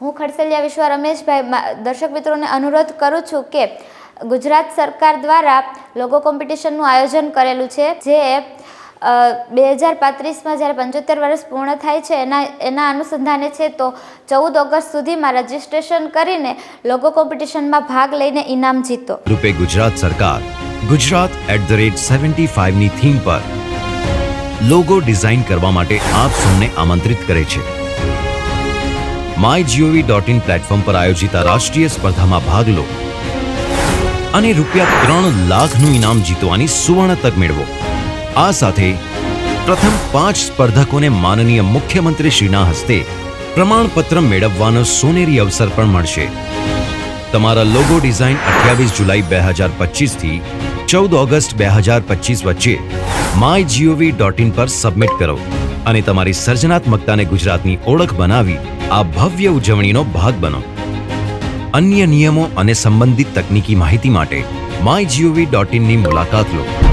હું ખડસલિયા વિશ્વ રમેશભાઈ દર્શક મિત્રોને અનુરોધ કરું છું કે ગુજરાત સરકાર દ્વારા લોગો કોમ્પિટિશનનું આયોજન કરેલું છે, જે બે હજાર પાંત્રીસમાં જ્યારે પંચોતેર વર્ષ પૂર્ણ થાય છે, એના એના અનુસંધાને છે, તો ચૌદ ઓગસ્ટ સુધીમાં રજીસ્ટ્રેશન કરીને લોગો કોમ્પિટિશનમાં ભાગ લઈને ઇનામ જીતો. રૂપે ગુજરાત સરકાર, Gujarat at the rate seventy ફાઇવની theme પર, લોગો ડિઝાઇન કરવા માટે આપ સૌને આમંત્રિત કરે છે. My G O V dot in platform પર આયોજિત આ રાષ્ટ્રીય સ્પર્ધામાં ભાગ લો. અને રૂપિયા ત્રણ લાખનું ઇનામ જીતવાની સુવર્ણ તક મેળવો. આ સાથે પ્રથમ પાંચ સ્પર્ધકોને માનનીય મુખ્યમંત્રી શ્રીના હસ્તે પ્રમાણપત્ર મેળવવાનો સોનેરી અવસર પણ મળશે. તમારા લોગો ડિઝાઇન અઠ્યાવીસ જુલાઈ બે હજાર પચીસથી ચૌદ ઓગસ્ટ બે હજાર પચીસ વચ્ચે my G O V dot in પર સબમિટ કરો. અને તમારી સર્જનાત્મકતાને ગુજરાતની ઓળખ બનાવી આ ભવ્ય ઉજવણીનો ભાગ બનો. અન્ય નિયમો અને સંબંધિત તકનીકી માહિતી માટે માય જીઓવી ડોટ ઇનની મુલાકાત લો.